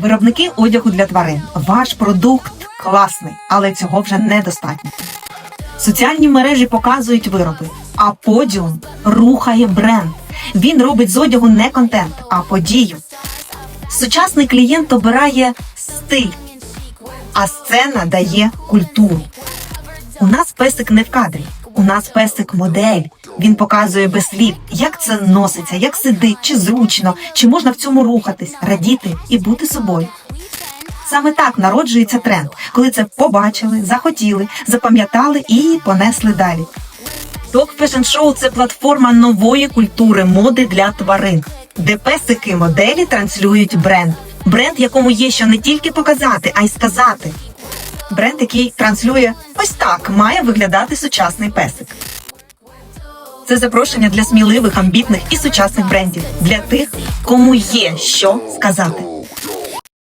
Виробники одягу для тварин. Ваш продукт класний, але цього вже недостатньо. Соціальні мережі показують вироби, а подіум рухає бренд. Він робить з одягу не контент, а подію. Сучасний клієнт обирає стиль, а сцена дає культуру. У нас песик не в кадрі. У нас песик модель. Він показує без слів, як це носиться, як сидить, чи зручно, чи можна в цьому рухатись, радіти і бути собою. Саме так народжується тренд, коли це побачили, захотіли, запам'ятали і понесли далі. Ток Fashion Show – це платформа нової культури моди для тварин, де песики моделі транслюють бренд. Бренд, якому є що не тільки показати, а й сказати. Бренд, який транслює ось так має виглядати сучасний песик. Це запрошення для сміливих, амбітних і сучасних брендів, для тих, кому є що сказати.